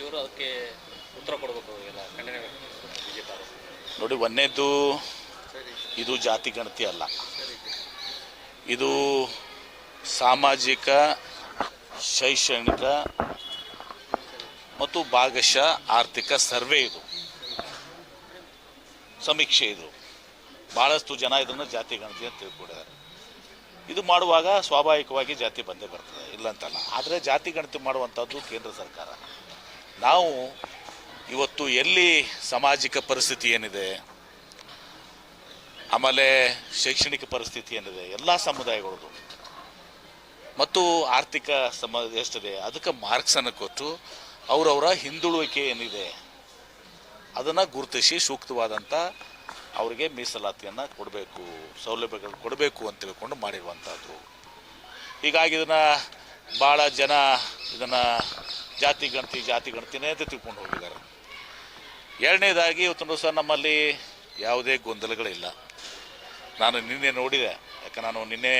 ಸಚಿವರು ಅದಕ್ಕೆ ಉತ್ತರ ಕೊಡಬೇಕು ಎಲ್ಲ ಖಂಡನೆ ಬಿಜೆಪಿ ನೋಡಿ ಒಂದನೇದ್ದು ಇದು ಜಾತಿ ಗಣತಿ ಅಲ್ಲ. ಇದು ಸಾಮಾಜಿಕ ಶೈಕ್ಷಣಿಕ ಮತ್ತು ಭಾಗಶಃ ಆರ್ಥಿಕ ಸರ್ವೆ ಇದು. ಸಮೀಕ್ಷೆ ಇದು. ಭಾಳಷ್ಟು ಜನ ಇದನ್ನು ಜಾತಿ ಗಣತಿ ಅಂತ ತಿಳ್ಕೊಂಡಿದ್ದಾರೆ. ಇದು ಮಾಡುವಾಗ ಸ್ವಾಭಾವಿಕವಾಗಿ ಜಾತಿ ಬಂದೇ ಬರ್ತದೆ ಇಲ್ಲಂತಲ್ಲ. ಆದರೆ ಜಾತಿ ಗಣತಿ ಮಾಡುವಂಥದ್ದು ಕೇಂದ್ರ ಸರ್ಕಾರ. ನಾವು ಇವತ್ತು ಎಲ್ಲಿ ಸಾಮಾಜಿಕ ಪರಿಸ್ಥಿತಿ ಏನಿದೆ, ಆಮೇಲೆ ಶೈಕ್ಷಣಿಕ ಪರಿಸ್ಥಿತಿ ಏನಿದೆ, ಎಲ್ಲ ಸಮುದಾಯಗಳದು ಮತ್ತು ಆರ್ಥಿಕ ಸಮ ಎಷ್ಟಿದೆ, ಅದಕ್ಕೆ ಮಾರ್ಕ್ಸನ್ನು ಕೊಟ್ಟು ಅವರವರ ಹಿಂದುಳುವಿಕೆ ಏನಿದೆ, ಅದನ್ನು ಗುರುತಿಸಿ ಸೂಕ್ತವಾದಂಥ ಅವರಿಗೆ ಮೀಸಲಾತಿಯನ್ನು ಕೊಡಬೇಕು, ಸೌಲಭ್ಯಗಳು ಕೊಡಬೇಕು ಅಂತ ತಿಳ್ಕೊಂಡು ಮಾಡಿರುವಂಥದ್ದು ಹೀಗಾಗಿ ಇದನ್ನು ಭಾಳ ಜನ ಇದನ್ನು ಜಾತಿ ಗಣತಿ, ಜಾತಿ ಗಣತಿನೇ ಅಂತ ತಿಳ್ಕೊಂಡು ಹೋಗಿದ್ದಾರೆ. ಎರಡನೇದಾಗಿ ಇವತ್ತು ದಿವಸ ನಮ್ಮಲ್ಲಿ ಯಾವುದೇ ಗೊಂದಲಗಳಿಲ್ಲ. ನಾನು ನಿನ್ನೆ ನೋಡಿದೆ. ಯಾಕೆ ನಾನು ನಿನ್ನೆ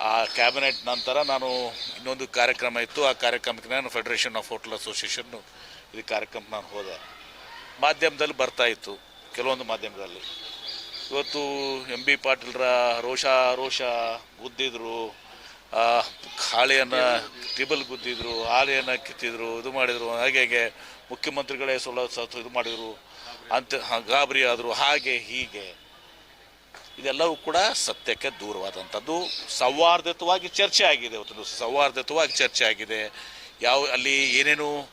ಆ ಕ್ಯಾಬಿನೆಟ್ ನಂತರ ನಾನು ಇನ್ನೊಂದು ಕಾರ್ಯಕ್ರಮ ಇತ್ತು. ಆ ಕಾರ್ಯಕ್ರಮಕ್ಕೆ ನಾನು ಫೆಡರೇಷನ್ ಆಫ್ ಹೋಟೆಲ್ ಅಸೋಸಿಯೇಷನ್ನು ಇದು ಕಾರ್ಯಕ್ರಮ ನಾನು ಹೋದೆ. ಮಾಧ್ಯಮದಲ್ಲಿ ಬರ್ತಾ ಇತ್ತು, ಕೆಲವೊಂದು ಮಾಧ್ಯಮದಲ್ಲಿ. ಇವತ್ತು ಎಂ ಬಿ ಪಾಟೀಲ್ರ ರೋಷ ರೋಷ ಗುದ್ದಿದ್ರು ಹಾಳೆಯನ್ನು ಟೇಬಲ್ ಗುದ್ದಿದ್ರು ಹಾಳೆಯನ್ನು ಕಿತ್ತಿದ್ರು, ಇದು ಮಾಡಿದರು, ಹಾಗೆ ಹಾಗೆ ಮುಖ್ಯಮಂತ್ರಿಗಳೇ ಸೊಲ ಸತ್ತು ಇದು ಮಾಡಿದರು, ಅಂತ ಗಾಬರಿ ಆದರು, ಹಾಗೆ ಹೀಗೆ. ಇದೆಲ್ಲವೂ ಕೂಡ ಸತ್ಯಕ್ಕೆ ದೂರವಾದಂಥದ್ದು. ಸೌಹಾರ್ದಯುತವಾಗಿ ಚರ್ಚೆ ಆಗಿದೆ ದಿವಸ. ಸೌಹಾರ್ದಯುತವಾಗಿ ಚರ್ಚೆ ಆಗಿದೆ. ಯಾವ, ಅಲ್ಲಿ ಏನೇನು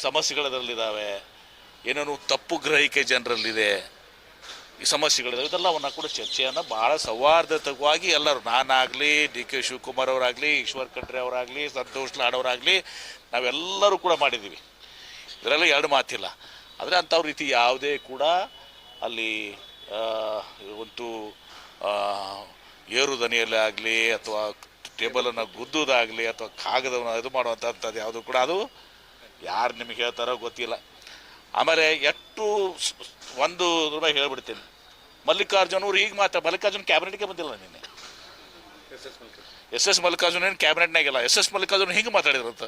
ಸಮಸ್ಯೆಗಳದರಲ್ಲಿದ್ದಾವೆ, ಏನೇನು ತಪ್ಪು ಗ್ರಹಿಕೆ ಜನರಲ್ಲಿದೆ ಈ ಸಮಸ್ಯೆಗಳಿದಾವೆ ಇದೆಲ್ಲವನ್ನ ಕೂಡ ಚರ್ಚೆಯನ್ನು ಭಾಳ ಸೌಹಾರ್ದಯುತವಾಗಿ ಎಲ್ಲರೂ ನಾನಾಗಲಿ ಡಿ ಕೆ ಶಿವಕುಮಾರ್ ಅವರಾಗಲಿ ಈಶ್ವರ್ ಖಂಡ್ರೆ ಅವರಾಗಲಿ ಸಂತೋಷ್ ಲಾಡ್ ಅವರಾಗಲಿ ನಾವೆಲ್ಲರೂ ಕೂಡ ಮಾಡಿದ್ದೀವಿ. ಇದರಲ್ಲಿ ಎರಡು ಮಾತಿಲ್ಲ. ಆದರೆ ಅಂಥವ್ರ ರೀತಿ ಯಾವುದೇ ಕೂಡ ಅಲ್ಲಿ ಒಂದು ಆ, ಏರು ದನಿಯಲ್ಲಿ ಆಗಲಿ ಅಥವಾ ಟೇಬಲನ್ನು ಗುದ್ದುದಾಗಲಿ ಅಥವಾ ಕಾಗದವನ್ನು ಇದು ಮಾಡುವಂಥದ್ದು ಯಾವುದು ಕೂಡ ಅದು ಯಾರು ನಿಮಗೆ ಹೇಳ್ತಾರೋ ಗೊತ್ತಿಲ್ಲ. ಆಮೇಲೆ ಎಷ್ಟು ಒಂದು ರೂಪಾಯಿ ಹೇಳ್ಬಿಡ್ತೀನಿ. ಮಲ್ಲಿಕಾರ್ಜುನ್ ಅವ್ರು ಈಗ ಮಾತ್ರ ಮಲ್ಲಿಕಾರ್ಜುನ್ ಕ್ಯಾಬಿನೆಟ್ಗೆ ಬಂದಿಲ್ಲ ನಿನ್ನೆ. S S Mallikarjun. ಏನು ಕ್ಯಾಬಿನೆಟ್ನಾಗಿಲ್ಲ ಎಸ್ ಎಸ್ ಮಲ್ಲಿಕಾರ್ಜುನ್ ಹಿಂಗೆ ಮಾತಾಡಿದ್ರಂತ.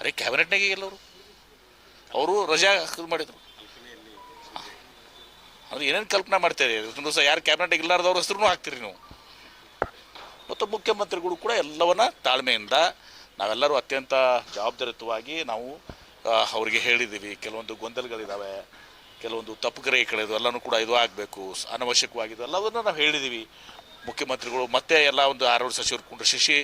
ಅರೆ ಕ್ಯಾಬಿನೆಟ್ನಾಗೆ ಇಲ್ಲ ಅವರು. ಅವರು ರಜಾ ಮಾಡಿದರು ಮಾಡಿದ್ರು. ಅಂದ್ರೆ ಏನೇನು ಕಲ್ಪನೆ ಮಾಡ್ತೀರಿ ದಿವಸ ಯಾರು ಕ್ಯಾಬಿನೆಟ್ ಇಲ್ಲಾರ್ದವ್ರ ಹೆಸರು ಹಾಕ್ತೀರಿ ನೀವು. ಮತ್ತು ಮುಖ್ಯಮಂತ್ರಿಗಳು ಕೂಡ ಎಲ್ಲವನ್ನ ತಾಳ್ಮೆಯಿಂದ ನಾವೆಲ್ಲರೂ ಅತ್ಯಂತ ಜವಾಬ್ದಾರಿಯುತವಾಗಿ ನಾವು ಅವ್ರಿಗೆ ಅವರಿಗೆ ಹೇಳಿದ್ದೀವಿ. ಕೆಲವೊಂದು ಗೊಂದಲಗಳಿದ್ದಾವೆ ಕೆಲವೊಂದು ತಪ್ಪು ತಪ್ಪುಗ್ರಹಿಗಳಿದು ಎಲ್ಲನೂ ಕೂಡ ಇದು ಆಗಬೇಕು ಅನವಶ್ಯಕವಾಗಿದ್ದು ಎಲ್ಲವನ್ನು ನಾವು ಹೇಳಿದ್ದೀವಿ ಮುಖ್ಯಮಂತ್ರಿಗಳು ಮತ್ತೆ ಎಲ್ಲ ಒಂದು ಆರೋಗ್ಯ ಸಚಿವರು ಶಶಿ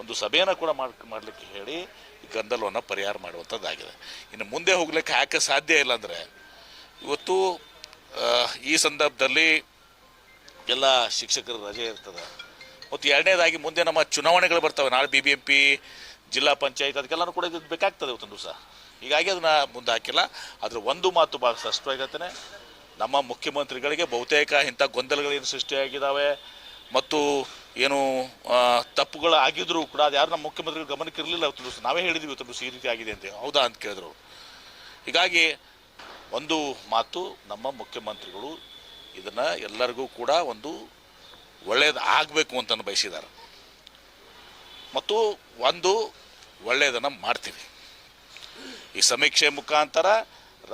ಒಂದು ಸಭೆಯನ್ನು ಕೂಡ ಮಾಡಿ, ಮಾಡಲಿಕ್ಕೆ ಹೇಳಿ ಈ ಗೊಂದಲವನ್ನು ಪರಿಹಾರ ಮಾಡುವಂಥದ್ದಾಗಿದೆ. ಇನ್ನು ಮುಂದೆ ಹೋಗ್ಲಿಕ್ಕೆ ಯಾಕೆ ಸಾಧ್ಯ ಇಲ್ಲ ಅಂದರೆ, ಇವತ್ತು ಈ ಸಂದರ್ಭದಲ್ಲಿ ಎಲ್ಲ ಶಿಕ್ಷಕರ ರಜೆ ಇರ್ತದೆ. ಮತ್ತು ಎರಡನೇದಾಗಿ ಮುಂದೆ ನಮ್ಮ ಚುನಾವಣೆಗಳು ಬರ್ತವೆ. ನಾಳೆ ಬಿ ಬಿ ಎಂ ಪಿ ಜಿಲ್ಲಾ ಪಂಚಾಯತ್ ಅದಕ್ಕೆಲ್ಲನೂ ಕೂಡ ಇದು ಬೇಕಾಗ್ತದೆ ಇವತ್ತೊಂದು ದಿವಸ. ಹೀಗಾಗಿ ಅದನ್ನ ಮುಂದೆ ಹಾಕಿಲ್ಲ ಆದರೆ ಒಂದು ಮಾತು ಭಾಳ ಸ್ಪಷ್ಟವಾಗಿರ್ತೇನೆ ನಮ್ಮ ಮುಖ್ಯಮಂತ್ರಿಗಳಿಗೆ ಬಹುತೇಕ ಇಂಥ ಗೊಂದಲಗಳೇನು ಸೃಷ್ಟಿಯಾಗಿದ್ದಾವೆ ಮತ್ತು ಏನು ತಪ್ಪುಗಳು ಆಗಿದ್ರು ಕೂಡ ಅದು ಯಾರು ನಮ್ಮ ಮುಖ್ಯಮಂತ್ರಿಗಳ ಗಮನಕ್ಕೆ ಇರಲಿಲ್ಲ ಇವತ್ತು ನಾವೇ ಹೇಳಿದ್ವಿ ಇವತ್ತು ಈ ರೀತಿ ಆಗಿದೆ ಅಂತ. ಹೌದಾ ಅಂತ ಕೇಳಿದ್ರು ಹೀಗಾಗಿ ಒಂದು ಮಾತು, ನಮ್ಮ ಮುಖ್ಯಮಂತ್ರಿಗಳು ಇದನ್ನು ಎಲ್ಲರಿಗೂ ಕೂಡ ಒಂದು ಒಳ್ಳೆಯದು ಆಗಬೇಕು ಅಂತ ಬಯಸಿದ್ದಾರೆ. ಮತ್ತು ಒಂದು ಒಳ್ಳೆಯದನ್ನು ಮಾಡ್ತೀವಿ. ಈ ಸಮೀಕ್ಷೆ ಮುಖಾಂತರ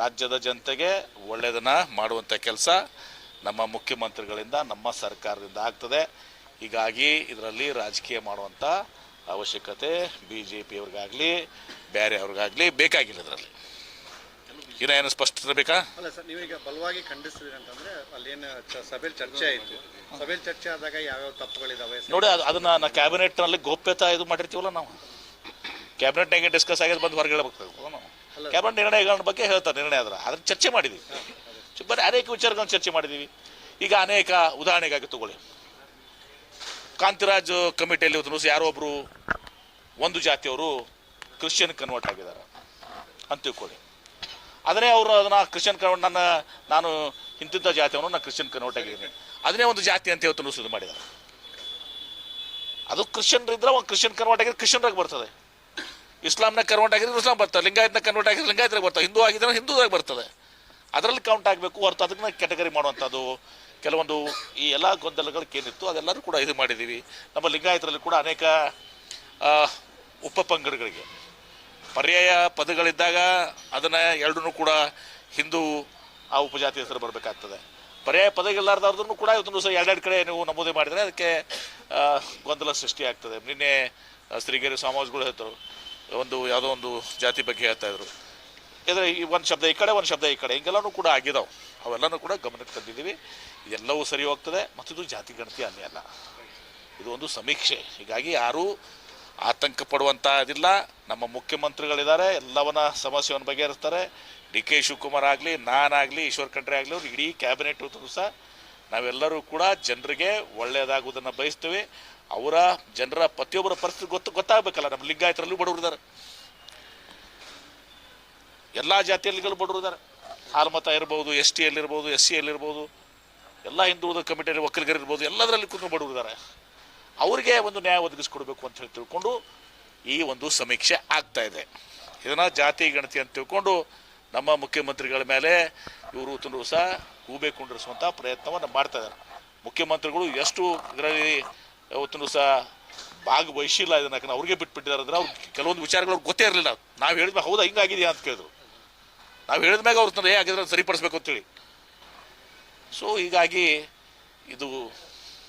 ರಾಜ್ಯದ ಜನತೆಗೆ ಒಳ್ಳೆಯದನ್ನು ಮಾಡುವಂಥ ಕೆಲಸ ನಮ್ಮ ಮುಖ್ಯಮಂತ್ರಿಗಳಿಂದ ನಮ್ಮ ಸರ್ಕಾರದಿಂದ ಆಗ್ತದೆ. ಹೀಗಾಗಿ ಇದರಲ್ಲಿ ರಾಜಕೀಯ ಮಾಡುವಂಥ ಅವಶ್ಯಕತೆ ಬಿ ಜೆ ಪಿಯವ್ರಿಗಾಗಲಿ ಬೇರೆ ಅವ್ರಿಗಾಗಲಿ ಬೇಕಾಗಿಲ್ಲ ಇದರಲ್ಲಿ. ಏನೇನು ಸ್ಪಷ್ಟ ಸ್ಪಷ್ಟತೆ ಬೇಕಾ? ಅಲ್ಲ ಸರ್ ನೀವೀಗ ಬಲವಾಗಿ ಖಂಡಿಸ್ತೀರಿ ಅಂತಂದ್ರೆ ಅಲ್ಲೇನು ಸಭೆಯಲ್ಲಿ ಚರ್ಚೆ ಆಯಿತು. ಸಭೆಯಲ್ಲಿ ಚರ್ಚೆ ಆದಾಗ ಯಾವ್ಯಾವ ತಪ್ಪುಗಳಿದಾವೆ ನೋಡಿ ಅದು ಅದನ್ನ ಕ್ಯಾಬಿನೆಟ್ನಲ್ಲಿ ಗೋಪ್ಯತಾ ಇದು ಮಾಡಿರ್ತೀವಲ್ಲ ನಾವು. ಕ್ಯಾಬಿನೆಟ್ನಾಗೆ ಡಿಸ್ಕಸ್ ಆಗಿದೆ ಬಂದು ಹೊರಗೆ ಹೇಳ್ಬೇಕು ನಾವು. ಕ್ಯಾಬಿನೆಟ್ ನಿರ್ಣಯಗಳ ಬಗ್ಗೆ ಹೇಳ್ತಾರೆ ನಿರ್ಣಯ ಅದರ ಅದ್ರ ಚರ್ಚೆ ಮಾಡಿದ್ದೀವಿ ಬರೀ ಅನೇಕ ವಿಚಾರಗಳನ್ನು ಚರ್ಚೆ ಮಾಡಿದ್ದೀವಿ ಈಗ ಅನೇಕ ಉದಾಹರಣೆಗಾಗಿ ತಗೊಳ್ಳಿ. ಕಾಂತಿರಾಜ್ ಕಮಿಟಿಯಲ್ಲಿ ಯಾರೋ ಒಬ್ಬರು ಒಂದು ಜಾತಿಯವರು ಕ್ರಿಶ್ಚಿಯನ್ ಕನ್ವರ್ಟ್ ಆಗಿದ್ದಾರೆ. ಅಂತ ತಿಳ್ಕೊಳ್ಳಿ. ಅದನ್ನೇ ಅವರು ಅದನ್ನ ಕ್ರಿಶ್ಚಿಯನ್ ಕನ್ವರ್ಟ್ ನನ್ನ ನಾನು ಇಂತಿದ್ದ ಜಾತಿಯವನು ನಾನು ಕ್ರಿಶ್ಚಿಯನ್ ಕನ್ವರ್ಟ್ ಆಗಿದ್ದೀನಿ. ಅದನ್ನೇ ಒಂದು ಜಾತಿ ಅಂತ ಇವತ್ತು ಇದು ಮಾಡಿದ್ದಾರೆ. ಅದು ಕ್ರಿಶ್ಚಿಯನ್ ಇದ್ರೆ ಒಂದು ಕ್ರಿಶ್ಚಿಯನ್ ಕನ್ವರ್ಟ್ ಆಗಿದ್ರೆ ಆಗಿ ಬರ್ತದೆ. ಇಸ್ಲಾಂನ ಕನ್ವರ್ಟ್ ಆಗಿದ್ರೆ ಇಸ್ಲಾಂ ಬರ್ತದೆ ಲಿಂಗಾಯತ್ನ ಕನ್ವರ್ಟ್ ಆಗಿದ್ರೆ ಲಿಂಗಾಯತ್ರಿಗೆ ಬರ್ತದೆ ಹಿಂದೂ ಆಗಿದ್ರೆ ಹಿಂದೂದಾಗ ಬರ್ತದೆ. ಅದರಲ್ಲಿ ಕೌಂಟ್ ಆಗಬೇಕು ಹೊರತು ಅದನ್ನ ಕ್ಯಾಟಗರಿ ಮಾಡುವಂಥದ್ದು ಕೆಲವೊಂದು ಈ ಎಲ್ಲ ಏನಿತ್ತು ಅದೆಲ್ಲರೂ ಕೂಡ ಇದು ಮಾಡಿದ್ದೀವಿ. ನಮ್ಮ ಲಿಂಗಾಯತರಲ್ಲಿ ಕೂಡ ಅನೇಕ ಉಪ ಪಂಗಡಗಳಿಗೆ. ಪರ್ಯಾಯ ಪದಗಳಿದ್ದಾಗ ಅದನ್ನು ಎರಡನ್ನೂ ಕೂಡ ಹಿಂದೂ ಆ ಉಪಜಾತಿ ಹೆಸರು ಬರಬೇಕಾಗ್ತದೆ. ಪರ್ಯಾಯ ಪದಗಳಿಲ್ಲಾರ್ದವ್ರದ್ದು ಕೂಡ ಇವತ್ತು ಸಹ ಎರಡೆರಡು ಕಡೆ ನೀವು ನಮೂದಿ ಮಾಡಿದರೆ ಅದಕ್ಕೆ ಗೊಂದಲ ಸೃಷ್ಟಿಯಾಗ್ತದೆ. ನಿನ್ನೆ ಆ, ಸಮಾಜಗಳು ಹೇಳ್ತಾರೆ ಒಂದು ಯಾವುದೋ ಒಂದು ಜಾತಿ ಬಗ್ಗೆ ಹೇಳ್ತಾ ಇದ್ರು. ಇದ್ರೆ ಈ ಒಂದು ಶಬ್ದ ಈ ಕಡೆ, ಒಂದು ಶಬ್ದ ಈ ಕಡೆ, ಹಿಂಗೆಲ್ಲನೂ ಕೂಡ ಆಗಿದಾವೆ. ಅವೆಲ್ಲನೂ ಕೂಡ ಗಮನಕ್ಕೆ ತಂದಿದ್ದೀವಿ ಎಲ್ಲವೂ ಸರಿ ಹೋಗ್ತದೆ ಮತ್ತು ಇದು ಜಾತಿ ಗಣತಿ ಅಲ್ಲೇ ಅಲ್ಲ. ಇದು ಒಂದು ಸಮೀಕ್ಷೆ. ಹೀಗಾಗಿ ಯಾರೂ ಆತಂಕ ಪಡುವಂಥ ಇದಿಲ್ಲ. ನಮ್ಮ ಮುಖ್ಯಮಂತ್ರಿಗಳಿದ್ದಾರೆ, ಎಲ್ಲವನ್ನ ಸಮಸ್ಯೆಯನ್ನು ಬಗೆಹರಿಸ್ತಾರೆ. ಡಿ ಕೆ ಶಿವಕುಮಾರ್ ಆಗಲಿ, ನಾನಾಗಲಿ, ಈಶ್ವರ್ ಖಂಡ್ರೆ ಆಗಲಿ, ಅವರು ಇಡೀ ಕ್ಯಾಬಿನೆಟ್ ಸಹ ನಾವೆಲ್ಲರೂ ಕೂಡ ಜನರಿಗೆ ಒಳ್ಳೆಯದಾಗುವುದನ್ನು ಬಯಸ್ತೀವಿ. ಅವರ ಜನರ ಪ್ರತಿಯೊಬ್ಬರ ಪರಿಸ್ಥಿತಿ ಗೊತ್ತು ಗೊತ್ತಾಗಬೇಕಲ್ಲ, ನಮ್ಮ ಲಿಂಗಾಯತರಲ್ಲೂ ಬಡವರಿದ್ದಾರೆ ಎಲ್ಲ ಜಾತಿಯಲ್ಲಿಗಳು ಬಡವರು ಇದ್ದಾರೆ. ಹಾಲ್ಮತ ಇರ್ಬೋದು, ಎಸ್ ಟಿಯಲ್ಲಿರ್ಬೋದು ಎಸ್ ಸಿ ಯಲ್ಲಿರ್ಬೋದು ಎಲ್ಲ ಹಿಂದುಳಿದ ಕಮಿಟಿಯಲ್ಲಿ ಒಕ್ಕಲಿಗರಿರ್ಬೋದು ಎಲ್ಲದರಲ್ಲಿ ಕುಂತು ಬಡವರು ಇದ್ದಾರೆ. ಅವರಿಗೆ ಒಂದು ನ್ಯಾಯ ಒದಗಿಸ್ಕೊಡ್ಬೇಕು ಅಂತ ಹೇಳಿ ತಿಳ್ಕೊಂಡು ಈ ಒಂದು ಸಮೀಕ್ಷೆ ಆಗ್ತಾ ಇದೆ. ಇದನ್ನು ಜಾತಿ ಗಣತಿ ಅಂತ ತಿಳ್ಕೊಂಡು ನಮ್ಮ ಮುಖ್ಯಮಂತ್ರಿಗಳ ಮೇಲೆ ಇವರು ತುಂಬ ಸಹ ಗೂಬೆ ಕುಂಡಿರಿಸುವಂಥ ಪ್ರಯತ್ನವನ್ನು ಮಾಡ್ತಾ ಇದ್ದಾರೆ. ಮುಖ್ಯಮಂತ್ರಿಗಳು ಎಷ್ಟು ಇದರಲ್ಲಿ ಇವತ್ತು ಸಹ ಭಾಗವಹಿಸಿಲ್ಲ ಇದನ್ನ ಯಾಕಂದ್ರೆ ಅವ್ರಿಗೆ ಬಿಟ್ಬಿಟ್ಟಿದ್ದಾರೆ ಅಂದ್ರೆ ಅವ್ರು ಕೆಲವೊಂದು ವಿಚಾರಗಳು ಅವ್ರಿಗೆ ಗೊತ್ತೇ ಇರಲಿಲ್ಲ. ನಾವು ಹೇಳಿದ್ಮೇಲೆ ಹೌದಾ ಹಿಂಗಾಗಿದೆಯಾ ಅಂತ ಕೇಳಿದ್ರು. ನಾವು ಹೇಳಿದ್ಮ್ಯಾಗ ಅವ್ರು ತಂದ್ರೆ ಹೇಗಾಗಿದ್ರೆ ಸರಿಪಡಿಸ್ಬೇಕು ಅಂತೇಳಿ. ಸೊ ಹೀಗಾಗಿ ಇದು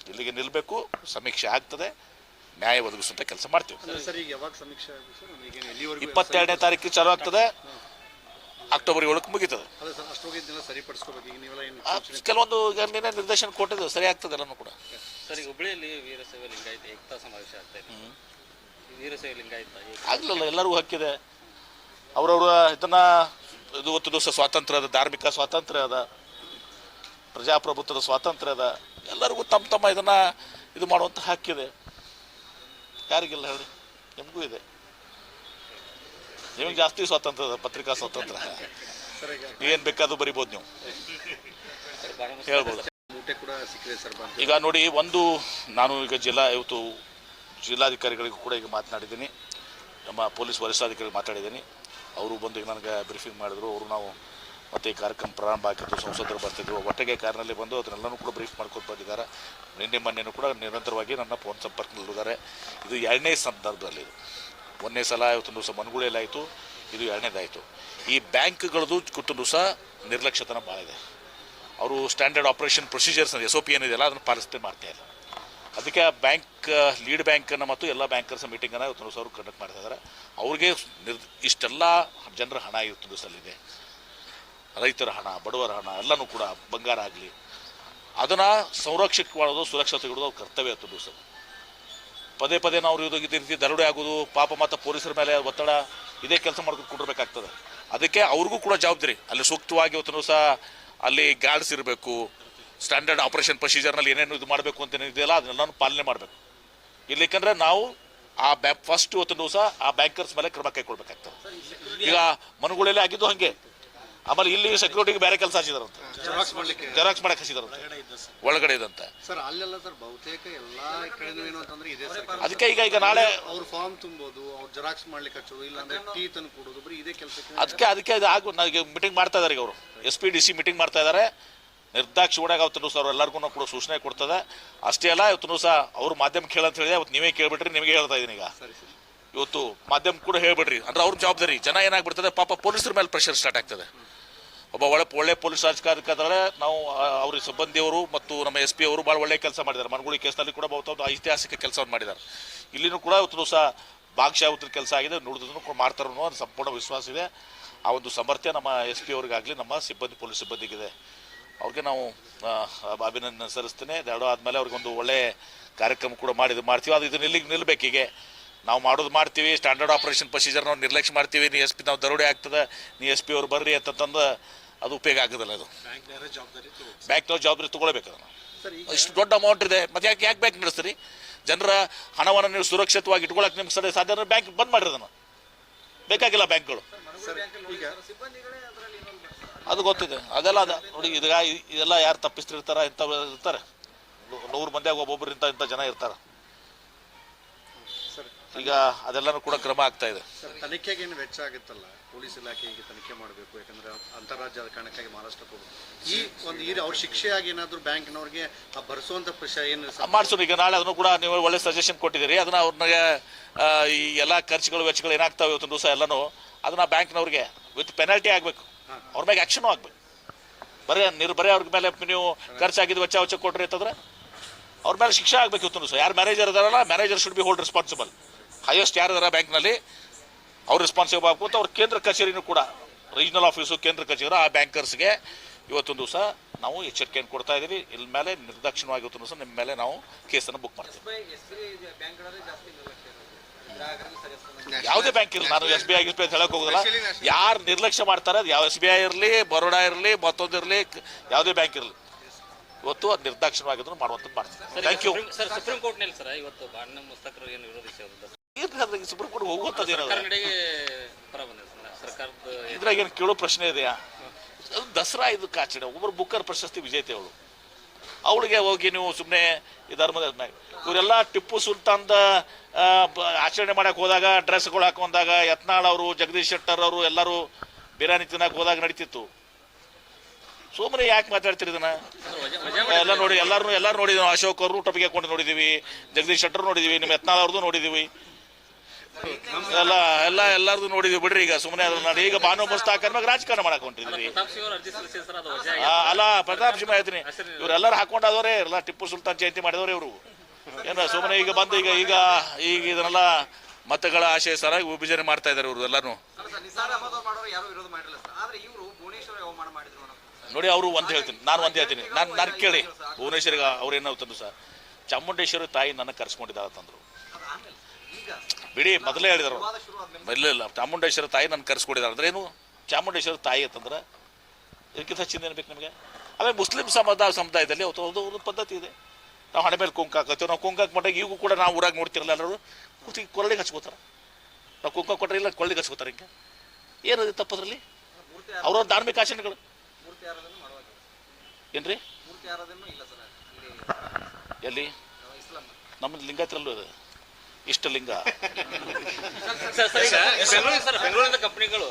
ಇಲ್ಲಿಗೆ ನಿಲ್ಲಬೇಕು ಸಮೀಕ್ಷೆ ಆಗ್ತದೆ. ನ್ಯಾಯ ಒದಗಿಸುವಂಥ ಕೆಲಸ ಮಾಡ್ತೀವಿ. ಇಪ್ಪತ್ತೆರಡನೇ ತಾರೀಕಿಗೆ ಚಾಲೂ ಆಗ್ತದೆ. ಅಕ್ಟೋಬರ್ ಏಳಕ್ಕೆ ಮುಗೀತದೆ. ಕೆಲವೊಂದು ನಿನ್ನೆ ನಿರ್ದೇಶನ ಕೊಟ್ಟಿದ್ದು ಸರಿ ಆಗ್ತದೆ ಎಲ್ಲನೂ ಕೂಡ. ಸರಿ ಹುಬ್ಳಿಯಲ್ಲಿ ವೀರಶೈವ ಲಿಂಗಾಯತ ಏಕತಾ ಸಮಾವೇಶ ಆಗ್ತಾ ಇದೆ. ಈ ವೀರಶೈವ ಲಿಂಗಾಯತ ಆಗ್ಲಿಲ್ಲ ಎಲ್ಲರಿಗೂ ಹಕ್ಕಿದೆ. ಅವರವರ ಇದನ್ನ ಇದು ಇವತ್ತು ದಿವಸ ಸ್ವಾತಂತ್ರ್ಯ ಅದ ಧಾರ್ಮಿಕ ಸ್ವಾತಂತ್ರ್ಯ ಅದ ಪ್ರಜಾಪ್ರಭುತ್ವದ ಸ್ವಾತಂತ್ರ್ಯ ಅದ. ಎಲ್ಲರಿಗೂ ತಮ್ಮ ತಮ್ಮ ಇದನ್ನ ಇದು ಮಾಡುವಂತ ಹಕ್ಕಿದೆ. ಯಾರಿಗಿಲ್ಲ ಹೇಳಿ? ನಿಮಗೂ ಇದೆ. ನಿಮಗೆ ಜಾಸ್ತಿ ಸ್ವಾತಂತ್ರ್ಯ, ಪತ್ರಿಕಾ ಸ್ವಾತಂತ್ರ್ಯ. ಏನು ಬೇಕಾದ್ರೂ ಬರಿಬೋದು ನೀವು. ಹೇಳ್ಬೋದು. ಈಗ ನೋಡಿ, ಒಂದು, ನಾನು ಈಗ ಜಿಲ್ಲಾ, ಇವತ್ತು ಜಿಲ್ಲಾಧಿಕಾರಿಗಳಿಗೂ ಕೂಡ ಈಗ ಮಾತನಾಡಿದ್ದೀನಿ. ನಮ್ಮ ಪೊಲೀಸ್ ವರಿಷ್ಠಾಧಿಕಾರಿ ಮಾತಾಡಿದ್ದೀನಿ. ಅವರು ಬಂದು ಈಗ ನನಗೆ ಬ್ರೀಫಿಂಗ್ ಮಾಡಿದ್ರು. ಅವರು ನಾವು ಮತ್ತೆ ಈ ಕಾರ್ಯಕ್ರಮ ಪ್ರಾರಂಭ ಆಗಿತ್ತು ಸಂಸದರು ಬರ್ತಿದ್ರು. ಒಟ್ಟಿಗೆ ಕಾರ್ನಲ್ಲಿ ಬಂದು ಅದನ್ನೆಲ್ಲನೂ ಕೂಡ ಬ್ರೀಫ್ ಮಾಡ್ಕೊಂಡು ಬಂದಿದ್ದಾರೆ. ನಿನ್ನೆ, ಮೊನ್ನೆನೂ ಕೂಡ ನಿರಂತರವಾಗಿ ನನ್ನ ಫೋನ್ ಸಂಪರ್ಕದಲ್ಲಿದ್ದಾರೆ. ಇದು ಎರಡನೇ ಸಂದರ್ಭದಲ್ಲಿ ಒಂದನೇ ಸಲ ಇವತ್ತೊಂದು ದಿವಸ ಮನ್ಗುಳೆಯಲ್ಲಾಯಿತು ಇದು ಎರಡನೇದಾಯಿತು. ಈ ಬ್ಯಾಂಕ್ಗಳದ್ದು ಕುತ್ತೊಂದು ಸಹ ನಿರ್ಲಕ್ಷ್ಯತನ ಭಾಳ ಇದೆ. ಅವರು standard operation procedures S O P ಏನಿದೆಯಲ್ಲ ಅದನ್ನು ಪಾಲಿಸ್ತೇ ಮಾಡ್ತಾ ಇಲ್ಲ. ಅದಕ್ಕೆ ಆ ಬ್ಯಾಂಕ್, ಲೀಡ್ ಬ್ಯಾಂಕನ್ನು ಮತ್ತು ಎಲ್ಲ ಬ್ಯಾಂಕರ್ಸ್ ಮೀಟಿಂಗನ್ನು ಇವತ್ತು ದಿವಸ ಅವರು ಕಂಡಕ್ಟ್ ಮಾಡ್ತಾ ಇದ್ದಾರೆ. ಅವ್ರಿಗೆ ನಿರ್ ಇಷ್ಟೆಲ್ಲ ಜನರ ಹಣ ಇವತ್ತು ದಿವಸಲ್ಲಿದೆ ರೈತರ ಹಣ, ಬಡವರ ಹಣ, ಎಲ್ಲನೂ ಕೂಡ ಬಂಗಾರ ಆಗಲಿ. ಅದನ್ನು ಸಂರಕ್ಷಕ್ಕೆ ಮಾಡೋದು ಸುರಕ್ಷತೆ ಇಡೋದು ಅವ್ರ ಕರ್ತವ್ಯ ಇವತ್ತು ದಿವಸ ಪದೇ ಪದೇ ನಾವು ಇದು ರೀತಿ ದರೋಡೆ ಆಗೋದು, ಪಾಪ ಮತ್ತು ಪೊಲೀಸರ ಮೇಲೆ ಒತ್ತಡ, ಇದೇ ಕೆಲಸ ಮಾಡ್ಕೊಂಡು ಕೊಡಬೇಕಾಗ್ತದೆ ಅದಕ್ಕೆ ಅವ್ರಿಗೂ ಕೂಡ ಜವಾಬ್ದಾರಿ. ಅಲ್ಲಿ ಸೂಕ್ತವಾಗಿ ಇವತ್ತು ಸಹ ಅಲ್ಲಿ ಗಾರ್ಡ್ಸ್ ಇರಬೇಕು ಸ್ಟ್ಯಾಂಡರ್ಡ್ ಆಪರೇಷನ್ ಪ್ರೊಸೀಜರ್ನಲ್ಲಿ ಏನೇನು ಇದು ಮಾಡಬೇಕು ಅಂತ ಏನಿದೆಯಲ್ಲ ಅದನ್ನೆಲ್ಲನೂ ಪಾಲನೆ ಮಾಡಬೇಕು. ಇಲ್ಲಿಕಂದ್ರೆ ನಾವು ಆ ಬ್ಯಾ ಫಸ್ಟ್ ಇವತ್ತು ಸಹ ಆ ಬ್ಯಾಂಕರ್ಸ್ ಮೇಲೆ ಕ್ರಮ ಕೈಗೊಳ್ಬೇಕಾಗ್ತದೆ. ಈಗ ಮನುಗಳಲ್ಲಿ ಆಗಿದ್ದು ಹಾಗೆ. ಆಮೇಲೆ ಇಲ್ಲಿ ಸೆಕ್ಯೂರಿಟಿಗೆ ಬೇರೆ ಕೆಲಸ ಹಚ್ಚಿದಾರಂತೆ. ಜೆರಾಕ್ಸ್ ಮಾಡ್ಲಿಕ್ಕೆ. ಜೆರಾಕ್ಸ್ ಮಾಡಕ್ಕೆ ಹಚ್ಚಿದಾರಂತೆ. ಒಳಗಡೆ ಇದಂತ ಸರ್. ಅಲ್ಲೆಲ್ಲ ಸರ್ ಬಹುತೇಕ ಎಲ್ಲಾ ಕಡೆನೂ ಏನು ಅಂತಂದ್ರೆ ಇದೆ ಸರ್ ಅದಕ್ಕೆ ಈಗ ಈಗ ನಾಳೆ ಅವ್ರು ಫಾರ್ಮ್ ತುಂಬೋದು ಅವ್ರು ಜೆರಾಕ್ಸ್ ಮಾಡ್ಲಿಕ್ಕೆ ಹಚ್ಚೋದು ಇಲ್ಲಾಂದ್ರೆ ಟೀ ತಂದು ಕೊಡೋದು ಬರೀ ಇದೇ ಕೆಲಸಕ್ಕೆ ಅದಕ್ಕೆ ಅದಕ್ಕೆ ಅದು ಆಗು ನನಗೆ ಮೀಟಿಂಗ್ ಮಾಡ್ತಾ ಇದ್ದಾರೆ ಈಗ ಅವರು. S P D C meeting ಮಾಡ್ತಾ ಇದ್ದಾರೆ ನಿರ್ದಾಕ್ಷಿ ಓಡಾಗ ಅವತ್ತು ಸರ್ ಎಲ್ಲರಿಗೂ ಕೂಡ ಸೂಚನೆ ಕೊಡ್ತದೆ. ಅಷ್ಟೇ ಅಲ್ಲ ಇವತ್ತು ಸಹ ಅವ್ರು ಮಾಧ್ಯಮ ಕೇಳಂತ ಹೇಳಿದೆ ಅವತ್ತು ನೀವೇ ಕೇಳ್ಬಿಟ್ರಿ ನಿಮಗೆ ಹೇಳ್ತಾ ಇದ್ದೀನಿ ಈಗ. ಸರಿ ಸರಿ. ಇವತ್ತು ಮಾಧ್ಯಮ ಕೂಡ ಹೇಳ್ಬಿಡ್ರಿ. ಅಂದ್ರೆ ಅವ್ರ ಜವಾಬ್ದಾರಿ. ಜನ ಏನಾಗ್ಬಿಡ್ತದೆ? ಪಾಪ ಪೊಲೀಸರ ಮೇಲೆ ಪ್ರೆಷರ್ ಸ್ಟಾರ್ಟ್ ಆಗ್ತದೆ. ಒಬ್ಬ ಒಳ್ಳೆ ಒಳ್ಳೆ ಪೊಲೀಸ್ ರಾಜಕಾರಣಿಕಾದ್ರೆ ನಾವು ಅವ್ರ ಸಿಬ್ಬಂದಿಯವರು ಮತ್ತು ನಮ್ಮ ಎಸ್ ಪಿ ಅವರು ಭಾಳ ಒಳ್ಳೆ ಕೆಲಸ ಮಾಡಿದ್ದಾರೆ. ಮನಗುಳಿ ಕೇಸ್ನಲ್ಲಿ ಕೂಡ ಬಹುತ ಒಂದು ಐತಿಹಾಸಿಕ ಕೆಲಸವನ್ನು ಮಾಡಿದ್ದಾರೆ. ಇಲ್ಲಿನೂ ಕೂಡ ಇವತ್ತು ಸಹ ಉತ್ತರ ಕೆಲಸ ಆಗಿದೆ. ನುಡಿದ್ರು ಕೂಡ ಮಾಡ್ತಾರೆ ಅನ್ನೋ ಸಂಪೂರ್ಣ ವಿಶ್ವಾಸ ಇದೆ. ಆ ಒಂದು ಸಮರ್ಥ್ಯ ನಮ್ಮ ಎಸ್ ಪಿ ಅವ್ರಿಗಾಗಲಿ, ನಮ್ಮ ಸಿಬ್ಬಂದಿ, ಪೊಲೀಸ್ ಸಿಬ್ಬಂದಿಗಿದೆ. ಅವ್ರಿಗೆ ನಾವು ಅಭಿನಂದನೆ ಸಲ್ಲಿಸ್ತೇನೆ ಎರಡೋ ಆದಮೇಲೆ ಅವ್ರಿಗೆ ಒಂದು ಒಳ್ಳೆ ಕಾರ್ಯಕ್ರಮ ಕೂಡ ಮಾಡಿ ಮಾಡ್ತೀವಿ. ಅದು ಇದು ನಿಲ್ಲಿಗೆ ನಿಲ್ಲಬೇಕೀಗೆ ನಾವು ಮಾಡೋದು ಮಾಡ್ತೀವಿ. ಸ್ಟ್ಯಾಂಡರ್ಡ್ ಆಪರೇಷನ್ ಪ್ರೊಸೀಜರ್ ನಾವು ನಿರ್ಲಕ್ಷ್ಯ ಮಾಡ್ತೀವಿ. ನೀ ಎಸ್ ಪಿ ನಾವು ದರೋಡೆ ಆಗ್ತದೆ. ನೀ ಎಸ್ ಪಿ ಅವ್ರು ಬರ್ರಿ ಅಂತಂದು ಅದು ಉಪಯೋಗ ಆಗೋದಿಲ್ಲ ಅದು. ಬ್ಯಾಂಕ್ನವ್ರು ಜವಾಬ್ದಾರಿ ತೊಗೊಳ್ಬೇಕು ಅದನ್ನು. ಇಷ್ಟು ದೊಡ್ಡ ಅಮೌಂಟ್ ಇದೆ. ಮತ್ತೆ ಯಾಕೆ ಯಾಕೆ ಬ್ಯಾಂಕ್ ನಡೆಸ್ತೀರಿ? ಜನರ ಹಣವನ್ನು ನೀವು ಸುರಕ್ಷಿತವಾಗಿ ಇಟ್ಕೊಳಕ್ಕೆ ನಿಮ್ಗೆ ಸರಿ ಸಾಧ್ಯ ಅಂದ್ರೆ ಬ್ಯಾಂಕ್ ಬಂದ್ ಮಾಡಿರಿ ಅದನ್ನು. ಬೇಕಾಗಿಲ್ಲ ಬ್ಯಾಂಕ್ಗಳು. ಅದು ಗೊತ್ತಿದೆ. ಅದೆಲ್ಲ ಅದ. ನೋಡಿ ಇದ ಇದೆಲ್ಲ ಯಾರು ತಪ್ಪಿಸ್ತಿರ್ತಾರ ಇಂಥ ಇರ್ತಾರೆ. ನೂರು ಮಂದಿಯಾಗ ಒಬ್ಬೊಬ್ರು ಇಂಥ ಇಂಥ ಜನ ಇರ್ತಾರೆ. ಈಗ ಅದೆಲ್ಲನೂ ಕೂಡ ಕ್ರಮ ಆಗ್ತಾ ಇದೆ. ತನಿಖೆಗೆ ಏನು ವೆಚ್ಚ ಆಗುತ್ತಲ್ಲ? ಪೊಲೀಸ್ ಇಲಾಖೆ ತನಿಖೆ ಮಾಡಬೇಕು ಯಾಕಂದ್ರೆ ಅಂತಾರಾಜ್ಯದ ಕಾರಣಕ್ಕಾಗಿ ಮಹಾರಾಷ್ಟ್ರಕ್ಕೆ ಹೋಗುದು ಈ ಒಂದು ಈ ಅವ್ರ ಶಿಕ್ಷೆಯಾಗಿ ಏನಾದರೂ ಬ್ಯಾಂಕ್ನವ್ರಿಗೆ ಆ ಭರಿಸುವಂಥ ಪ್ರಶ ಏನು ಮಾಡಿಸೋದು ಈಗ ನಾಳೆ ಅದನ್ನು ಕೂಡ ನೀವು ಒಳ್ಳೆ ಸಜೆಷನ್ ಕೊಟ್ಟಿದ್ದೀರಿ. ಅದನ್ನ ಅವ್ರನ್ನ ಈ ಎಲ್ಲ ಖರ್ಚುಗಳು ವೆಚ್ಚಗಳು ಏನಾಗ್ತಾವೆ ಇವತ್ತು ದಿವಸ ಎಲ್ಲನೂ ಅದನ್ನ ಬ್ಯಾಂಕ್ನವ್ರಿಗೆ ವಿತ್ ಪೆನಾಲ್ಟಿ ಆಗಬೇಕು. ಅವ್ರ ಮೇಲೆ ಆಕ್ಷನ್ ಆಗಬೇಕು. ಬರೀ ನೀರು ಬರೀ ಅವ್ರ ಮೇಲೆ ನೀವು ಖರ್ಚಾಗಿದ್ದು ವೆಚ್ಚ ವೆಚ್ಚ ಕೊಟ್ರಿ ಅಂತಂದ್ರೆ ಅವ್ರ ಮೇಲೆ ಶಿಕ್ಷೆ ಆಗಬೇಕು ಇವತ್ತು ದಿವಸ. ಯಾರು ಮ್ಯಾನೇಜರ್ ಇದಾರಲ್ಲ manager should be hold responsible highest ಯಾರು ಇದಾರ ಬ್ಯಾಂಕ್ನಲ್ಲಿ ಅವ್ರು ರೆಸ್ಪಾನ್ಸಿಬಲ್ ಆಗಬೇಕು ಅಂತ ಅವ್ರ ಕೇಂದ್ರ ಕಚೇರಿನೂ ಕೂಡ ರೀಜನಲ್ ಆಫೀಸು ಕೇಂದ್ರ ಕಚೇರಿ ಆ ಬ್ಯಾಂಕರ್ಸ್ಗೆ ಇವತ್ತೊಂದು ದಿವಸ ನಾವು ಎಚ್ಚರಿಕೆಯನ್ನು ಕೊಡ್ತಾ ಇದ್ದೀವಿ. ಇಲ್ಲಿ ಮೇಲೆ ನಿರ್ದಾಕ್ಷಿಣ್ಯವಾಗಿ ಇವತ್ತು ದಿವಸ ನಿಮ್ಮ ಮೇಲೆ ನಾವು ಕೇಸನ್ನು ಬುಕ್ ಮಾಡ್ತೀವಿ. ಯಾವುದೇ ಬ್ಯಾಂಕ್ ಇರಲಿ ನಾನು S B I S B I ಹೇಳಕ್ ಹೋಗೋದಿಲ್ಲ. ಯಾರು ನಿರ್ಲಕ್ಷ್ಯ ಮಾಡ್ತಾರೆ ಅದು ಯಾವ ಎಸ್ ಬಿ ಐ ಇರಲಿ ಬರೋಡಾ ಇರಲಿ ಮತ್ತೊಂದು ಇರಲಿ ಯಾವುದೇ ಬ್ಯಾಂಕ್ ಇರಲಿ. ಇವತ್ತು ಅದು ನಿರ್ದಾಕ್ಷಿಣ್ಯವಾಗಿದ್ರು ಮಾಡುವಂಥದ್ದು ಮಾಡ್ತೀವಿ. ಥ್ಯಾಂಕ್ ಯು ಸರ್ ಸುಪ್ರೀಂ ಕೋರ್ಟ್ನಲ್ಲಿ ಸರ್ ಇವತ್ತು ಬಾಣ್ಣ ಮುಸ್ತಕರು ಏನು ವಿರೋಧಿಸಿರೋದು ಏನು ಸುಪ್ರೀಂ ಕೋರ್ಟ್ ಇದ್ರಾಗ ಏನು ಕೇಳೋ ಪ್ರಶ್ನೆ ಇದೆಯಾ? ಅದು ದಸರಾ ಇದು ಕಾಚಣೆ ಒಬ್ಬರು ಬುಕ್ಕರ್ ಪ್ರಶಸ್ತಿ ವಿಜೇತೆ ಅವಳು. ಅವಳಿಗೆ ಹೋಗಿ ನೀವು ಸುಮ್ಮನೆ ಈ ಧರ್ಮದ ಇವರೆಲ್ಲ ಟಿಪ್ಪು ಸುಲ್ತಾನ್ದ ಆಚರಣೆ ಮಾಡಕ್ಕೆ ಹೋದಾಗ ಡ್ರೆಸ್ಗಳು ಹಾಕೊಂಡಾಗ ಯತ್ನಾಳ್ ಅವರು ಜಗದೀಶ್ ಶೆಟ್ಟರ್ ಅವರು ಎಲ್ಲರೂ ಬಿರಿಯಾನಿ ತಿನ್ನಕ್ಕೆ ಹೋದಾಗ ನಡೀತಿತ್ತು. ಸುಮ್ಮನೆ ಯಾಕೆ ಮಾತಾಡ್ತೀರಿ ಇದನ್ನ? ಎಲ್ಲ ನೋಡಿ ಎಲ್ಲರೂ ಎಲ್ಲರೂ ನೋಡಿದ್ವಿ ಅಶೋಕ್ ಅವರು ಟೊಪಿಗೆ ಹಾಕೊಂಡು ನೋಡಿದ್ದೀವಿ ಜಗದೀಶ್ ಶೆಟ್ಟರ್ ನೋಡಿದೀವಿ ನಿಮ್ಮ ಯತ್ನಾಳ್ ಅವ್ರದ್ದು ನೋಡಿದೀವಿ. ಎಲ್ಲ ಎಲ್ಲ ಎಲ್ಲರದು ನೋಡಿದ್ವಿ ಬಿಡ್ರಿ ಈಗ ಸುಮ್ಮನೆ ಅದನ್ನ ನೋಡಿ. ಈಗ ಬಾನು ಮುಸ್ತಾಕ್ ರಾಜಕಾರಣ ಮಾಡಕ್ ಹೊಂಟಿದ್ವಿ. ಅಲ್ಲ ಪ್ರತಾಪ್ ಸಿಂಹ ಹೇಳ್ತೀನಿ ಇವರೆಲ್ಲರೂ ಹಾಕೊಂಡಾದವ್ರೆ ಎಲ್ಲ ಟಿಪ್ಪು ಸುಲ್ತಾನ್ ಜಯಂತಿ ಮಾಡಿದವ್ರೆ ಇವರು. ಏನ ಸುಮ್ಮನೆ ಈಗ ಬಂದು ಈಗ ಈಗ ಈಗ ಇದನ್ನೆಲ್ಲ ಮತಗಳ ಆಶಯ ಸರ ವಿಭಜನೆ ಮಾಡ್ತಾ ಇದ್ದಾರೆ ಇವರು ಎಲ್ಲರೂ ಅಲ್ಲ ನಿಸಾರ್ ಅಹಮದ್ ಅವ್ರು ಮಾಡೋರು ಯಾರು ವಿರೋಧ ಮಾಡಿಲ್ಲ ಸರ್. ಆದ್ರೆ ಇವರು ಭುವನೇಶ್ವರ ಅವಮಾನ ಮಾಡಿದ್ರು ನೋಡಿ ಅವರು ಒಂದು ಹೇಳ್ತೀನಿ ನಾನು ಒಂದು ಹೇಳ್ತೀನಿ. ನಾನು ನಾನು ಕೇಳಿ ಭುವನೇಶ್ವರಿಗ ಅವ್ರು ಏನಾಗ್ತಂದ್ರು ಸರ್? ಚಾಮುಂಡೇಶ್ವರಿ ತಾಯಿ ನನ್ನ ಕರ್ಸ್ಕೊಂಡಿದ್ದಾಳೆ ತಂದ್ರು ಈಗ ಬಿಡಿ, ಮೊದಲೇ ಹೇಳಿದ್ರು. ಇಲ್ಲ ಇಲ್ಲ, ಚಾಮುಂಡೇಶ್ವರ ತಾಯಿ ನನ್ನ ಕರೆಸ್ಕೊಡಿದಾರೆ. ಅಂದ್ರೆ ಏನು? ಚಾಮುಂಡೇಶ್ವರ ತಾಯಿ ಅಂತಂದ್ರೆ ಇದಕ್ಕಿಂತ ಚಿಂತೆ ಏನು ಬೇಕು ನಮಗೆ? ಆಮೇಲೆ ಮುಸ್ಲಿಂ ಸಮುದಾಯ ಸಮುದಾಯದಲ್ಲಿ ಅವತ್ತು ಒಂದು ಪದ್ಧತಿ ಇದೆ. ನಾವು ಹಣೆ ಮೇಲೆ ಕುಂಕ ಹಾಕತ್ತೀವಿ ನಾವು ಕುಂಕ ಹಾಕ್ಬಿಟ್ಟಾಗ ಈಗೂ ಕೂಡ ನಾವು ಊರಾಗ ನೋಡ್ತಿರಲ್ಲ ಎಲ್ಲರೂ ಕೂತಿ ಕೊರಳಿಗೆ ಹಚ್ಕೋತಾರೆ. ನಾವು ಕುಂಕ ಕೊಟ್ಟರೆ ಇಲ್ಲ, ಕೊರಳಿಗೆ ಹಚ್ಕೋತಾರೆ ಹಿಂಗೆ. ಏನದು ತಪ್ಪದ್ರಲ್ಲಿ? ಅವ್ರ ಧಾರ್ಮಿಕ ಆಚರಣೆಗಳು. ಏನ್ರಿ? ಎಲ್ಲಿ? ನಮ್ಮ ಲಿಂಗಾಯತರಲ್ಲೂ ಇದೆ. ಇಷ್ಟ ಲಿಂಗ. ಸರ್ ಸರ್ ಈಗ ಬೆಂಗಳೂರು ಸರ್ ಬೆಂಗಳೂರಿನ ಕಂಪನಿಗಳು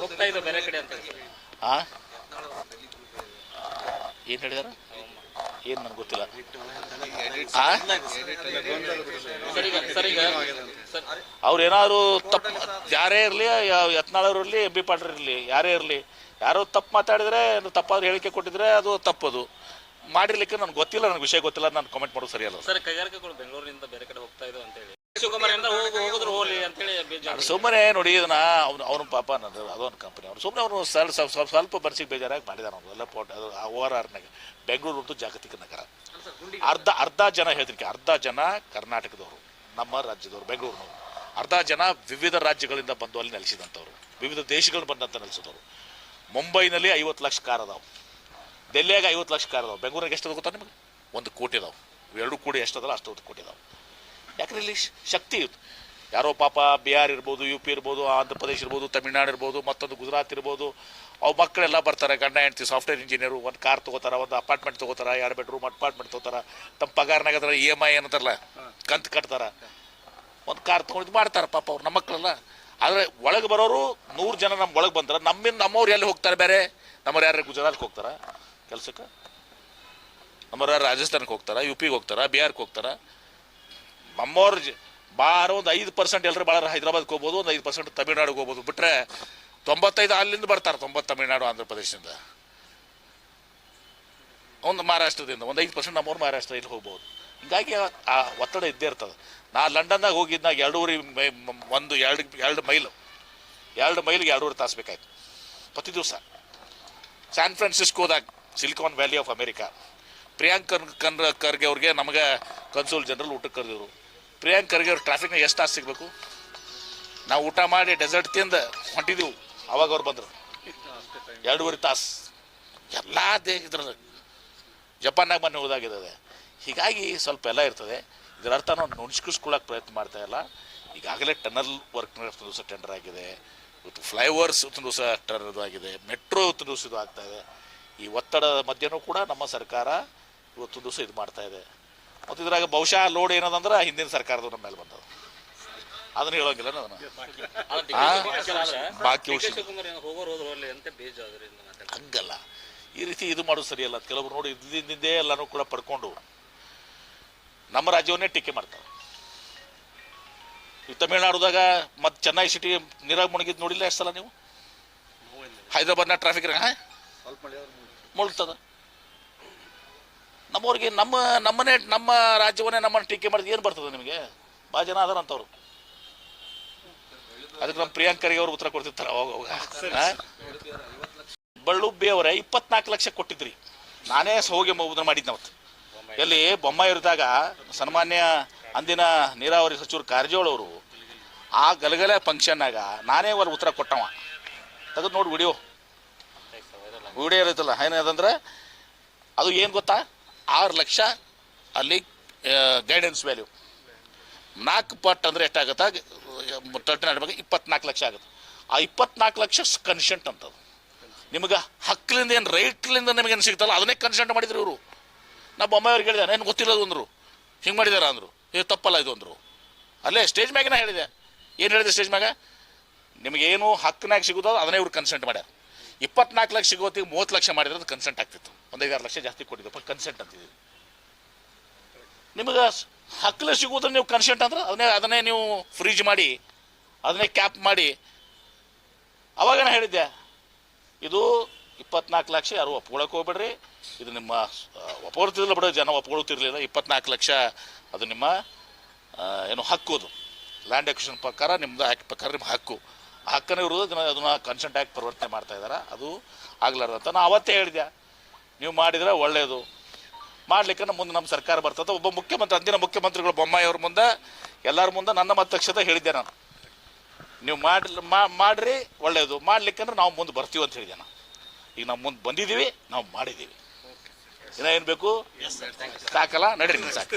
ಹೋಗ್ತಾ ಇದೆ ಬೇರೆ ಕಡೆ ಅಂತ ಹೇಳಿ ಆ? ಏನು ಹೇಳಿದಾರ? ಏನು ನನಗೆ ಗೊತ್ತಿಲ್ಲ. ಅವ್ರೇನಾದ್ರು ಸರ್ ಈಗ ಸರ್ ಅವ್ರು ಏನಾದ್ರು ತಪ್ಪು ಯಾರೇ ಇರಲಿ ಯತ್ನಾಳವ್ರು ಇರಲಿ ಎಂ ಬಿ ಪಾಟ್ರ್ ಇರಲಿ ಯಾರೇ ಇರಲಿ ಯಾರೋ ತಪ್ಪು ಮಾತಾಡಿದ್ರೆ ತಪ್ಪಾದ್ರೆ ಹೇಳಿಕೆ ಕೊಟ್ಟಿದ್ರೆ ಅದು ತಪ್ಪದು. ಮಾಡಿರ್ಲಿಕ್ಕೆ ನನಗೆ ಗೊತ್ತಿಲ್ಲ ನನಗೆ ವಿಷಯ ಗೊತ್ತಿಲ್ಲ ನಾನು ಕಾಮೆಂಟ್ ಮಾಡೋದು ಸರಿಯಲ್ಲ. ಸರ್ ಕೈಗಾರಿಕೆಗಳು ಬೆಂಗಳೂರಿನಿಂದ ಬೇರೆ ಕಡೆ ಹೋಗ್ತಾ ಇದಾವೆ ಅಂತ ಹೇಳಿ ಶಿವಕುಮಾರ್ ಇಂದ ಹೋಗಿ ಹೋಗಿದ್ರು ಹೋಗ್ಲಿ ಅಂತ ಬೇಜಾರು ಸುಮ್ಮನೆ ನೋಡಿ ಇದನ್ನ ಅವ್ನು ಅವ್ನ ಪಾಪ ಅನ್ನೋದು ಅದೊಂದು ಕಂಪನಿ ಅವ್ರು ಸುಮ್ಮನೆ ಅವನು ಸ್ವಲ್ಪ ಸ್ವಲ್ಪ ಬರ್ಸಿಗೆ ಬೇಜಾರಾಗಿ ಮಾಡಿದಾರೆ ಅವನು. ಎಲ್ಲ ಪೋಟ್ ಅದು ಓ ಆರ್ ಆರ್ನಾಗ ಬೆಂಗಳೂರು ಅಂತೂ ಜಾಗತಿಕ ನಗರ. ಅರ್ಧ ಅರ್ಧ ಜನ ಹೇಳ್ತೀನಿ ಅರ್ಧ ಜನ ಕರ್ನಾಟಕದವರು, ನಮ್ಮ ರಾಜ್ಯದವರು, ಬೆಂಗಳೂರಿನವರು. ಅರ್ಧ ಜನ ವಿವಿಧ ರಾಜ್ಯಗಳಿಂದ ಬಂದು ಅಲ್ಲಿ ನೆಲೆಸಿದಂಥವ್ರು. ವಿವಿಧ ದೇಶಗಳು ಬಂದಂತ ನೆಲೆಸಿದವರು. ಮುಂಬೈನಲ್ಲಿ ಐವತ್ತು ಲಕ್ಷ ಕಾರ್ ಅದಾವೆ. ಡೆಲ್ಲಿಯಾಗ ಐವತ್ತು ಲಕ್ಷ ಕಾರ್ ಅದಾವೆ. ಬೆಂಗಳೂರಿಗೆ ಎಷ್ಟು ಗೊತ್ತಾ ನಿಮಗೆ? ಒಂದು ಕೋಟಿ ಅದಾವೆ. ಎರಡು ಕೋಟಿ ಎಷ್ಟು ಅದಲ್ಲ ಅಷ್ಟು ಕೋಟಿ ಅದಾವೆ. ಯಾಕಂದ್ರೆ ಇಲ್ಲಿ ಶಕ್ತಿ ಯಾರೋ ಪಾಪ ಬಿಹಾರ್ ಇರ್ಬೋದು, ಯು ಪಿ ಇರ್ಬೋದು ಆಂಧ್ರ ಪ್ರದೇಶ ಇರ್ಬೋದು, ತಮಿಳ್ನಾಡು ಇರ್ಬೋದು, ಮತ್ತೊಂದು ಗುಜರಾತ್ ಇರ್ಬೋದು, ಅವು ಮಕ್ಕಳೆಲ್ಲ ಬರ್ತಾರೆ, ಗಂಡ, ಹೆಂಡ್ತಿ ಸಾಫ್ಟ್ವೇರ್ ಇಂಜಿನಿಯರು ಒಂದು ಕಾರ್ ತೊಗೋತಾರೆ, ಒಂದು ಅಪಾರ್ಟ್ಮೆಂಟ್ ತೊಗೋತಾರೆ, ಎರಡು ಬೆಡ್ರೂಮ್ ಅಪಾರ್ಟ್ಮೆಂಟ್ ತೊಗೋತಾರೆ ತಮ್ಮ ಪಗಾರನಾಗ ಅದ್ರ ಇ ಎಂ ಐ ಏನಂತಾರಲ್ಲ, ಕಂತು ಕಟ್ತಾರೆ. ಒಂದು ಕಾರ್ ತೊಗೊಂಡು ಮಾಡ್ತಾರೆ ಪಾಪ ಅವ್ರು ನಮ್ಮ ಮಕ್ಕಳೆಲ್ಲ ಆದರೆ ಒಳಗೆ ಬರೋರು ನೂರು ಜನ ನಮ್ಮ ಒಳಗೆ ಬಂದ್ರೆ, ನಮ್ಮಿಂದ ನಮ್ಮವ್ರು ಎಲ್ಲಿ ಹೋಗ್ತಾರೆ ಬೇರೆ? ನಮ್ಮವ್ರು ಯಾರು ಗುಜರಾತ್ಗೆ ಹೋಗ್ತಾರ ಕೆಲಸಕ್ಕೆ? ನಮ್ಮವ್ರು ಯಾರು ರಾಜಸ್ಥಾನಕ್ಕೆ ಹೋಗ್ತಾರ, ಯು ಪಿಗೆ ಹೋಗ್ತಾರ ಬಿಹಾರ್ಗೆ ಹೋಗ್ತಾರ? ನಮ್ಮವ್ರ ಬಾರ ಒಂದು ಐದು ಪರ್ಸೆಂಟ್ ಎಲ್ಲರೂ ಭಾಳ ಹೈದರಾಬಾದ್ಗೆ ಹೋಗ್ಬೋದು, ಒಂದು ಐದು ಪರ್ಸೆಂಟ್ ತಮಿಳ್ನಾಡಿಗೆ ಹೋಗ್ಬೋದು. ಬಿಟ್ಟರೆ ತೊಂಬತ್ತೈದು ಅಲ್ಲಿಂದ ಬರ್ತಾರೆ, ತೊಂಬತ್ತು ತಮಿಳ್ನಾಡು ಆಂಧ್ರ ಪ್ರದೇಶದಿಂದ ಒಂದು ಮಹಾರಾಷ್ಟ್ರದಿಂದ, ಒಂದು ಐದು ಪರ್ಸೆಂಟ್ ನಮ್ಮವ್ರು ಮಹಾರಾಷ್ಟ್ರ ಇಲ್ಲಿ ಹೋಗ್ಬೋದು. ಹೀಗಾಗಿ ಆ- ಒತ್ತಡ ಇದ್ದೇ ಇರ್ತದೆ. ನಾ ಲಂಡನ್ದಾಗ ಹೋಗಿದ್ದಾಗ ಎರಡೂವರೆ ಮೈ, ಒಂದು ಎರಡು ಎರಡು ಮೈಲು, ಎರಡು ಮೈಲಿಗೆ ಎರಡೂವರೆ ತಾಸು ಬೇಕಾಯ್ತು. ಪ್ರತಿ ದಿವಸ San ಫ್ರಾನ್ಸಿಸ್ಕೋದಾಗ Silicon Valley of America Priyank ಕನ್ ಕನ್ ಖರ್ಗೆ ಅವ್ರಿಗೆ ನಮಗೆ ಕನ್ಸೋಲ್ ಜನರಲ್ ಊಟಕ್ಕೆ ಕರೆದಿದ್ರು. ಪ್ರಿಯಾಂಕ್ ಖರ್ಗೆ ಅವ್ರು ಟ್ರಾಫಿಕ್ನಾಗ ಎಷ್ಟು ತಾಸು ಸಿಗಬೇಕು? ನಾವು ಊಟ ಮಾಡಿ ಡೆಸರ್ಟ್ ತಿಂದು ಹೊಂಟಿದ್ದೀವಿ ಅವಾಗ ಅವ್ರು ಬಂದರು. ಎರಡೂವರೆ ತಾಸು. ಎಲ್ಲ ದೇಹ ಜಪಾನ್ನಾಗ ಮೊನ್ನೆ ಹೋದಾಗಿದೆ ಹೀಗಾಗಿ ಸ್ವಲ್ಪ ಎಲ್ಲ ಇರ್ತದೆ. ಇದರ ಅರ್ಥ ನಾವು ನುಣ್ಸ್ಕಿಸ್ಕೊಳ್ಳೋಕೆ ಪ್ರಯತ್ನ ಮಾಡ್ತಾ ಇಲ್ಲ. ಈಗಾಗಲೇ ಟನಲ್ ವರ್ಕ್ ದಿವಸ ಟೆಂಡರ್ ಆಗಿದೆ. ಇವತ್ತು ಫ್ಲೈಓವರ್ಸ್ ಇವತ್ತು ದಿವಸ ಟೆಂಡರ್ ಆಗಿದೆ. ಮೆಟ್ರೋ ಇವತ್ತು ದಿವಸ ಇದು ಆಗ್ತಾ ಇದೆ. ಈ ಒತ್ತಡದ ಮಧ್ಯನೂ ಕೂಡ ನಮ್ಮ ಸರ್ಕಾರ ಇವತ್ತು ದಿವಸ ಇದು ಮಾಡ್ತಾ ಇದೆ. ಮತ್ತು ಇದ್ರಾಗ ಬಹುಶಃ ಲೋಡ್ ಏನದಂದ್ರೆ ಹಿಂದಿನ ಸರ್ಕಾರದವ್ರ ನಮ್ಮ ಮೇಲೆ ಬಂದದ ಅದನ್ನ ಹೇಳೋಂಗಿಲ್ಲ ನಾನು ಅಲ್ಲ, ಡಿ ಕೆ ಆ? ಶಿವಕುಮಾರ್ ಬಾಕಿ ಹಂಗಲ್ಲ. ಈ ರೀತಿ ಇದು ಮಾಡೋದು ಸರಿಯಲ್ಲ ಕೆಲವರು ನೋಡಿ ಇದ್ದಿಂದೇ ಎಲ್ಲನೂ ಕೂಡ ಪಡ್ಕೊಂಡು ನಮ್ಮ ರಾಜ್ಯವನ್ನೇ ಟೀಕೆ ಮಾಡ್ತಾರೆ. ಈ ತಮಿಳುನಾಡುದಾಗ ಮತ್ತು ಚೆನ್ನೈ ಸಿಟಿ ನೀರಾಗ ಮುಣಗಿದ್ ನೋಡಿಲ್ಲ ಎಷ್ಟು ಸಲ ನೀವು? ಹೈದರಾಬಾದ್ನ ಟ್ರಾಫಿಕ್ ಮುಳುಗ್ತದ. ನಮ್ಮವ್ರಿಗೆ ನಮ್ಮ ನಮ್ಮನೇ ನಮ್ಮ ರಾಜ್ಯವನ್ನೇ ನಮ್ಮನ್ನು ಟೀಕೆ ಮಾಡಿದ್ರೆ ಏನು ಬರ್ತದೆ ನಿಮಗೆ? ಭಾಳ ಜನ ಅದಾರ ಅಂತವ್ರು. ಅದಕ್ಕೆ ನಮ್ಮ ಪ್ರಿಯಾಂಕರಿಗೆ ಅವ್ರು ಉತ್ತರ ಕೊಡ್ತಿರ್ತಾರೆ ಅವಾಗ ಅವಾಗ? ಬಳ್ಳುಬ್ಬಿ ಅವರೇ ಇಪ್ಪತ್ನಾಲ್ಕು ಲಕ್ಷ ಕೊಟ್ಟಿದ್ರಿ. ನಾನೇ ಹೋಗಿ ಮುದ್ರ ಮಾಡಿದ್ನ ಅವತ್ತು. ಎಲ್ಲಿ ಬೊಮ್ಮ ಇರಿದಾಗ ಸನ್ಮಾನ್ಯ ಅಂದಿನ ನೀರಾವರಿ ಸಚಿವರು ಕಾರಜೋಳ ಅವರು, ಆ ಗಲಗಲೆ ಫಂಕ್ಷನ್ನಾಗ ನಾನೇ ಅವ್ರ ಉತ್ತರ ಕೊಟ್ಟವ. ತೆಗೆದು ನೋಡಿ ವಿಡಿಯೋ. ವಿಡಿಯೋ ಇರುತ್ತಲ್ಲ ಏನದಂದ್ರೆ ಅದು ಏನು ಗೊತ್ತಾ? ಆರು ಲಕ್ಷ ಅಲ್ಲಿ ಗೈಡೆನ್ಸ್ ವ್ಯಾಲ್ಯೂ ನಾಲ್ಕು ಪಟ್ ಅಂದರೆ ಎಷ್ಟಾಗುತ್ತೆ? ತರ್ಟಿ ಆಡ್ಬೇಕು ಇಪ್ಪತ್ನಾಲ್ಕು ಲಕ್ಷ ಆಗುತ್ತೆ. ಆ ಇಪ್ಪತ್ನಾಲ್ಕು ಲಕ್ಷ ಕನ್ಸೆಂಟ್ ಅಂತದು. ನಿಮಗೆ ಹಕ್ಕಲಿಂದ ಏನು ರೈಟ್ಲಿಂದ ನಿಮಗೇನು ಸಿಗ್ತಲ್ಲ ಅದನ್ನೇ ಕನ್ಸೆಂಟ್ ಮಾಡಿದ್ರು ಇವರು. ನಾ ಬೊಮ್ಮಾಯಿಯವ್ರಿಗೆ ಹೇಳಿದೆ ಏನು ಗೊತ್ತಿಲ್ಲದು ಅಂದರು. ಹಿಂಗೆ ಮಾಡಿದಾರ ಅಂದರು. ಇದು ತಪ್ಪಲ್ಲ ಇದು ಅಂದರು. ಅಲ್ಲೇ ಸ್ಟೇಜ್ ಮ್ಯಾಗಿನ ಹೇಳಿದೆ. ಏನು ಹೇಳಿದೆ ಸ್ಟೇಜ್ ಮ್ಯಾಗ? ನಿಮಗೇನು ಹಕ್ಕನಾಗ ಸಿಗೋದು ಅದನ್ನೇ ಇವ್ರು ಕನ್ಸೆಂಟ್ ಮಾಡ್ಯಾರ. ಇಪ್ಪತ್ನಾಲ್ಕು ಲಕ್ಷ ಸಿಗೋತಿಗೆ ಮೂವತ್ತು ಲಕ್ಷ ಮಾಡಿದ್ರೆ ಅದು ಕನ್ಸೆಂಟ್ ಆಗ್ತಿತ್ತು. ಒಂದು ಲಕ್ಷ ಜಾಸ್ತಿ ಕೊಟ್ಟಿದ್ದಪ್ಪ ಕನ್ಸೆಂಟ್ ಅಂತಿದ್ದೀವಿ. ನಿಮಗೆ ಹಕ್ಕಲೆ ಸಿಗೋದ್ರೆ ನೀವು ಕನ್ಸೆಂಟ್ ಅಂದ್ರೆ ಅದನ್ನೇ ಅದನ್ನೇ ನೀವು ಫ್ರೀಜ್ ಮಾಡಿ, ಅದನ್ನೇ ಕ್ಯಾಪ್ ಮಾಡಿ. ಅವಾಗ ನಾನು ಹೇಳಿದ್ದೆ, ಇದು ಇಪ್ಪತ್ನಾಲ್ಕು ಲಕ್ಷ ಯಾರು ಒಪ್ಕೊಳಕ್ಕೆ ಹೋಗ್ಬೇಡ್ರಿ. ಇದು ನಿಮ್ಮ ಒಪ್ಕೊಳ್ತಿರಲಿಲ್ಲ ಬಿಡೋ, ಜನ ಒಪ್ಕೊಳ್ತಿರ್ಲಿಲ್ಲ, ಇಪ್ಪತ್ನಾಲ್ಕು ಲಕ್ಷ ಅದು ನಿಮ್ಮ ಏನು ಹಕ್ಕು ಅದು. ಲ್ಯಾಂಡ್ ಎಕ್ವಿಷನ್ ಪ್ರಕಾರ ನಿಮ್ದು ಆ್ಯಕ್ಟ್ ಪ್ರಕಾರ ನಿಮ್ಮ ಹಕ್ಕು. ಆ ಹಕ್ಕನ್ನು ಇರೋದು ಅದನ್ನ ಕನ್ಸೆಂಟ್ ಆಗಿ ಪರಿವರ್ತನೆ ಮಾಡ್ತಾ ಇದ್ದಾರೆ ಅದು ಆಗ್ಲಾರ್ದಂತ ನಾ ಅವತ್ತೇ ಹೇಳಿದೆ ನೀವು ಮಾಡಿದರೆ ಒಳ್ಳೆಯದು ಮಾಡಲಿಕ್ಕೆ ಮುಂದೆ ನಮ್ಮ ಸರ್ಕಾರ ಬರ್ತದೆ. ಒಬ್ಬ ಮುಖ್ಯಮಂತ್ರಿ ಅಂದಿನ ಮುಖ್ಯಮಂತ್ರಿಗಳು ಬೊಮ್ಮಾಯಿಯವ್ರ ಮುಂದೆ ಎಲ್ಲರ ಮುಂದೆ ನನ್ನ ಮತಕ್ಷತೆ ಹೇಳಿದ್ದೆ ನಾನು. ನೀವು ಮಾಡಿ ಮಾಡ್ರಿ ಒಳ್ಳೆಯದು ಮಾಡ್ಲಿಕ್ಕಂದ್ರೆ ನಾವು ಮುಂದೆ ಬರ್ತೀವಿ ಅಂತ ಹೇಳಿದೆ ನಾನು. ಈಗ ನಾವು ಮುಂದೆ ಬಂದಿದ್ದೀವಿ ನಾವು ಮಾಡಿದ್ದೀವಿ. ಇನ್ನೇನು ಬೇಕು? ಸಾಕಲ್ಲ? ನಡೀರಿ. ಸಾಕು.